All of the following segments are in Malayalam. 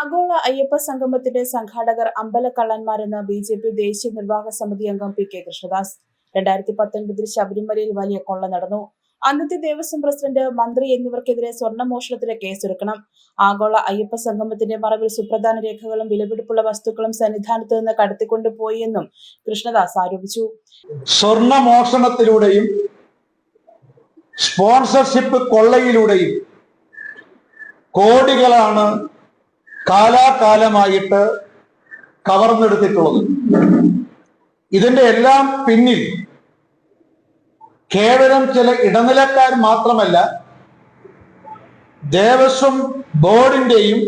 അയ്യപ്പ സംഗമത്തിന്റെ സംഘാടകർ അമ്പലക്കള്ളന്മാരെന്ന് ബി ജെ പി ദേശീയ നിർവാഹക സമിതി അംഗം പി കെ കൃഷ്ണദാസ്. രണ്ടായിരത്തി പത്തൊൻപതിൽ ശബരിമലയിൽ വലിയ കൊള്ള നടന്നു. അന്നത്തെ ദേവസ്വം പ്രസിഡന്റ് മന്ത്രി എന്നിവർക്കെതിരെ സ്വർണമോഷണത്തിന് കേസെടുക്കണം. ആഗോള അയ്യപ്പ സംഗമത്തിന്റെ മറവിൽ സുപ്രധാന രേഖകളും വിലപിടിപ്പുള്ള വസ്തുക്കളും സന്നിധാനത്ത് നിന്ന് കടത്തിക്കൊണ്ടുപോയി എന്നും കൃഷ്ണദാസ് ആരോപിച്ചു. സ്വർണമോഷണത്തിലൂടെയും സ്പോൺസർഷിപ്പ് കൊള്ളയിലൂടെയും കോടികളാണ് കാലാകാലമായിട്ട് കവർന്നെടുത്തിട്ടുള്ളത്. ഇതിന്റെ എല്ലാം പിന്നിൽ കേവലം ചില ഇടനിലക്കാർ മാത്രമല്ല ദേവസ്വം ബോർഡിന്റെയും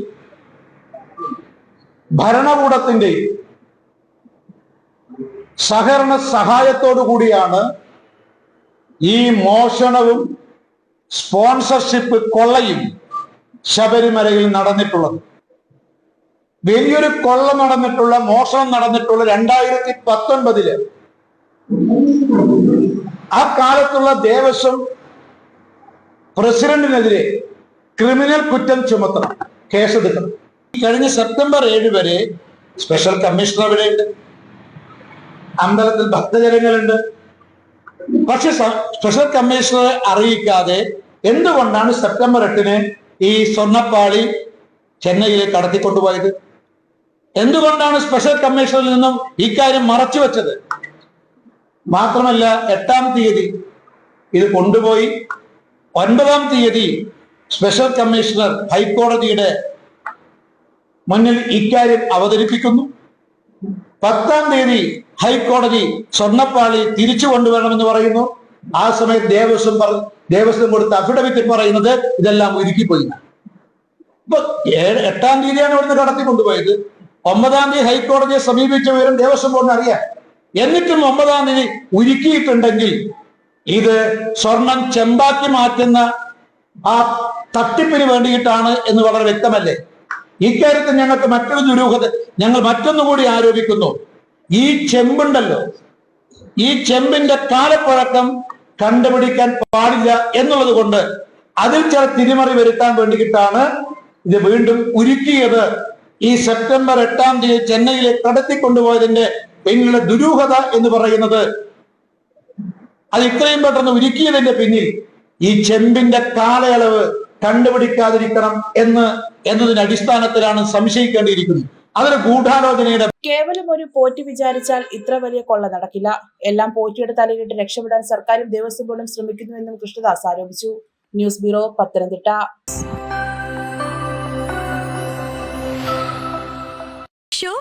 ഭരണകൂടത്തിന്റെയും സഹകരണ സഹായത്തോടു കൂടിയാണ് ഈ മോഷണവും സ്പോൺസർഷിപ്പ് കൊള്ളയും ശബരിമലയിൽ നടന്നിട്ടുള്ളത്. വലിയൊരു കൊള്ള നടന്നിട്ടുള്ള മോഷണം നടന്നിട്ടുള്ള രണ്ടായിരത്തി പത്തൊൻപതിൽ ആ കാലത്തുള്ള ദേവസ്വം പ്രസിഡന്റിനെതിരെ ക്രിമിനൽ കുറ്റം ചുമത്തണം കേസെടുക്കണം. കഴിഞ്ഞ സെപ്റ്റംബർ ഏഴ് വരെ സ്പെഷ്യൽ കമ്മീഷണർ ഇവിടെയുണ്ട് അമ്പലത്തിൽ ഭക്തജനങ്ങളുണ്ട്. പക്ഷെ സ്പെഷ്യൽ കമ്മീഷണറെ അറിയിക്കാതെ എന്തുകൊണ്ടാണ് സെപ്റ്റംബർ എട്ടിന് ഈ സ്വർണപ്പാളി ചെന്നൈയിലേക്ക് കടത്തിക്കൊണ്ടുപോയത്? എന്തുകൊണ്ടാണ് സ്പെഷ്യൽ കമ്മീഷനിൽ നിന്നും ഇക്കാര്യം മറച്ചു വെച്ചത്? മാത്രമല്ല എട്ടാം തീയതി ഇത് കൊണ്ടുപോയി. ഒൻപതാം തീയതി സ്പെഷ്യൽ കമ്മീഷണർ ഹൈക്കോടതിയുടെ മുന്നിൽ ഇക്കാര്യം അവതരിപ്പിക്കുന്നു. പത്താം തീയതി ഹൈക്കോടതി സ്വർണപ്പാളി തിരിച്ചു കൊണ്ടുവരണമെന്ന് പറയുന്നു. ആ സമയത്ത് ദേവസ്വം പറ ദേവസ്വം കൊടുത്ത അഫിഡവിറ്റിൽ പറയുന്നത് ഇതെല്ലാം ഒരുക്കിപ്പോയി. ഇപ്പൊ എട്ടാം തീയതിയാണ് ഇവിടുന്ന് കടത്തി കൊണ്ടുപോയത്. ഒമ്പതാം തീയതി ഹൈക്കോടതിയെ സമീപിച്ച വിവരം ദേവസ്വം ബോർഡിന് അറിയാം. എന്നിട്ടും ഒമ്പതാം തീയതി ഉരുക്കിയിട്ടുണ്ടെങ്കിൽ ഇത് സ്വർണം ചെമ്പാക്കി മാറ്റുന്ന ആ തട്ടിപ്പിന് വേണ്ടിയിട്ടാണ് എന്ന് വളരെ വ്യക്തമല്ലേ? ഇക്കാര്യത്തിൽ ഞങ്ങൾക്ക് മറ്റൊരു ദുരൂഹത ഞങ്ങൾ മറ്റൊന്നുകൂടി ആരോപിക്കുന്നു. ഈ ചെമ്പുണ്ടല്ലോ ഈ ചെമ്പിന്റെ കാലപ്പഴക്കം കണ്ടുപിടിക്കാൻ പാടില്ല എന്നുള്ളത് കൊണ്ട് അതിൽ ചില തിരിമറി വരുത്താൻ വേണ്ടിയിട്ടാണ് ഇത് വീണ്ടും ഉരുക്കിയത് ഈ സെപ്റ്റംബർ എട്ടാം തീയതി ചെന്നൈയിൽ കടത്തിക്കൊണ്ടുപോയതിന്റെ പിന്നിലെ ദുരൂഹത എന്ന് പറയുന്നത് അത് ഇത്രയും പെട്ടെന്ന് ഉരുക്കിയതിന്റെ പിന്നിൽ ഈ ചെമ്പിന്റെ കാലയളവ് കണ്ടുപിടിക്കാതിരിക്കണം എന്ന് എന്നതിന്റെ അടിസ്ഥാനത്തിലാണ് സംശയിക്കേണ്ടിയിരിക്കുന്നത്. അതൊരു ഗൂഢാലോചനയുടെ കേവലം ഒരു പോറ്റി വിചാരിച്ചാൽ ഇത്ര വലിയ കൊള്ള നടക്കില്ല. എല്ലാം പോറ്റിയുടെ തലയിലിട്ട് രക്ഷപ്പെടാൻ സർക്കാരും ദേവസ്വം ബോർഡും ശ്രമിക്കുന്നുവെന്നും കൃഷ്ണദാസ് ആരോപിച്ചു. News bureau Pathanamthitta.